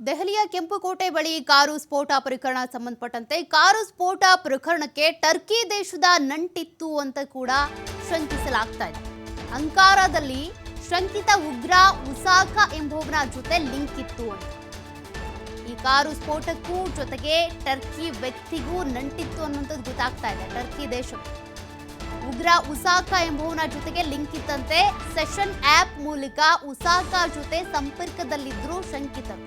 ದೆಹಲಿಯ ಕೆಂಪುಕೋಟೆ ಬಳಿ ಕಾರು ಸ್ಫೋಟ ಪ್ರಕರಣ ಸಂಬಂಧಪಟ್ಟಂತೆ ಕಾರು ಸ್ಫೋಟ ಪ್ರಕರಣಕ್ಕೆ ಟರ್ಕಿ ದೇಶದ ನಂಟಿತ್ತು ಅಂತ ಕೂಡ ಶಂಕಿಸಲಾಗ್ತಾ ಇದೆ. ಅಂಕಾರದಲ್ಲಿ ಶಂಕಿತ ಉಗ್ರ ಉಸಾಕ ಎಂಬುವವರ ಜೊತೆ ಲಿಂಕ್ ಇತ್ತು ಅಂತ. ಈ ಕಾರು ಸ್ಫೋಟಕ್ಕೂ ಜೊತೆಗೆ ಟರ್ಕಿ ವ್ಯಕ್ತಿಗೂ ನಂಟಿತ್ತು ಅನ್ನುವಂಥದ್ದು ಗೊತ್ತಾಗ್ತಾ ಇದೆ. ಟರ್ಕಿ ದೇಶಕ್ಕೆ ಉಗ್ರ ಉಸಾಕ ಎಂಬುವನ ಜೊತೆಗೆ ಲಿಂಕ್ ಇತ್ತಂತೆ. ಸೆಷನ್ ಆಪ್ ಮೂಲಕ ಉಸಾಕ ಜೊತೆ ಸಂಪರ್ಕದಲ್ಲಿದ್ದರು ಶಂಕಿತರು.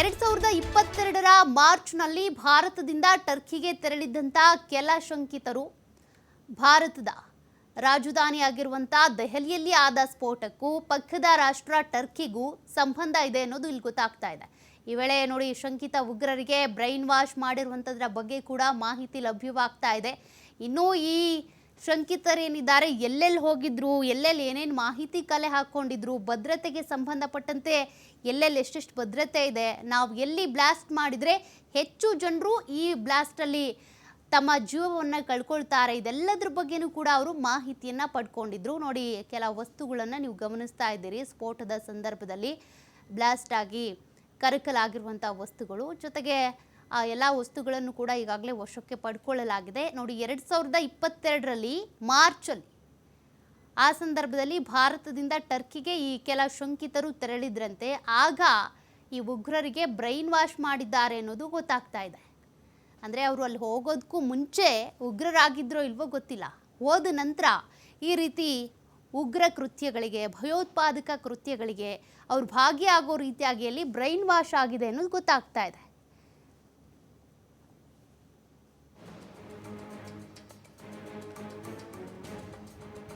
ಎರಡ್ ಸಾವಿರದ ಇಪ್ಪತ್ತೆರಡರ ಮಾರ್ಚ್ನಲ್ಲಿ ಭಾರತದಿಂದ ಟರ್ಕಿಗೆ ತೆರಳಿದ್ದಂಥ ಕೆಲ ಶಂಕಿತರು. ಭಾರತದ ರಾಜಧಾನಿಯಾಗಿರುವಂಥ ದೆಹಲಿಯಲ್ಲಿ ಆದ ಸ್ಫೋಟಕ್ಕೂ ಪಕ್ಕದ ರಾಷ್ಟ್ರ ಟರ್ಕಿಗೂ ಸಂಬಂಧ ಇದೆ ಅನ್ನೋದು ಇಲ್ಲಿ ಗೊತ್ತಾಗ್ತಾ ಇದೆ. ಈ ವೇಳೆ ನೋಡಿ ಶಂಕಿತ ಉಗ್ರರಿಗೆ ಬ್ರೈನ್ ವಾಶ್ ಮಾಡಿರುವಂಥದ್ರ ಬಗ್ಗೆ ಕೂಡ ಮಾಹಿತಿ ಲಭ್ಯವಾಗ್ತಾ ಇದೆ. ಇನ್ನೂ ಈ ಶಂಕಿತರೇನಿದ್ದಾರೆ, ಎಲ್ಲೆಲ್ಲಿ ಹೋಗಿದ್ರು, ಎಲ್ಲೆಲ್ಲಿ ಏನೇನು ಮಾಹಿತಿ ಕಲೆ ಹಾಕ್ಕೊಂಡಿದ್ರು, ಭದ್ರತೆಗೆ ಸಂಬಂಧಪಟ್ಟಂತೆ ಎಲ್ಲೆಲ್ಲಿ ಎಷ್ಟೆಷ್ಟು ಭದ್ರತೆ ಇದೆ, ನಾವು ಎಲ್ಲಿ ಬ್ಲಾಸ್ಟ್ ಮಾಡಿದರೆ ಹೆಚ್ಚು ಜನರು ಈ ಬ್ಲಾಸ್ಟಲ್ಲಿ ತಮ್ಮ ಜೀವವನ್ನು ಕಳ್ಕೊಳ್ತಾರೆ. ಇದೆಲ್ಲದ್ರ ಬಗ್ಗೆನೂ ಕೂಡ ಅವರು ಮಾಹಿತಿಯನ್ನು ಪಡ್ಕೊಂಡಿದ್ರು. ನೋಡಿ, ಕೆಲ ವಸ್ತುಗಳನ್ನು ನೀವು ಗಮನಿಸ್ತಾ ಇದ್ದೀರಿ. ಸ್ಫೋಟದ ಸಂದರ್ಭದಲ್ಲಿ ಬ್ಲಾಸ್ಟ್ ಆಗಿ ಕರಕಲಾಗಿರುವಂಥ ವಸ್ತುಗಳು. ಜೊತೆಗೆ ಎಲ್ಲ ವಸ್ತುಗಳನ್ನು ಕೂಡ ಈಗಾಗಲೇ ವಶಕ್ಕೆ ಪಡ್ಕೊಳ್ಳಲಾಗಿದೆ. ನೋಡಿ, ಎರಡು ಸಾವಿರದ ಇಪ್ಪತ್ತೆರಡರಲ್ಲಿ ಮಾರ್ಚಲ್ಲಿ ಆ ಸಂದರ್ಭದಲ್ಲಿ ಭಾರತದಿಂದ ಟರ್ಕಿಗೆ ಈ ಕೆಲ ಶಂಕಿತರು ತೆರಳಿದ್ರಂತೆ. ಆಗ ಈ ಉಗ್ರರಿಗೆ ಬ್ರೈನ್ ವಾಶ್ ಮಾಡಿದ್ದಾರೆ ಅನ್ನೋದು ಗೊತ್ತಾಗ್ತಾ ಇದೆ. ಅಂದರೆ ಅವರು ಅಲ್ಲಿ ಹೋಗೋದಕ್ಕೂ ಮುಂಚೆ ಉಗ್ರರಾಗಿದ್ರೋ ಇಲ್ವೋ ಗೊತ್ತಿಲ್ಲ. ಹೋದ ನಂತರ ಈ ರೀತಿ ಉಗ್ರ ಕೃತ್ಯಗಳಿಗೆ, ಭಯೋತ್ಪಾದಕ ಕೃತ್ಯಗಳಿಗೆ ಅವ್ರು ಭಾಗಿಯಾಗೋ ರೀತಿಯಾಗಿ ಅಲ್ಲಿ ಬ್ರೈನ್ ವಾಶ್ ಆಗಿದೆ ಅನ್ನೋದು ಗೊತ್ತಾಗ್ತಾ ಇದೆ.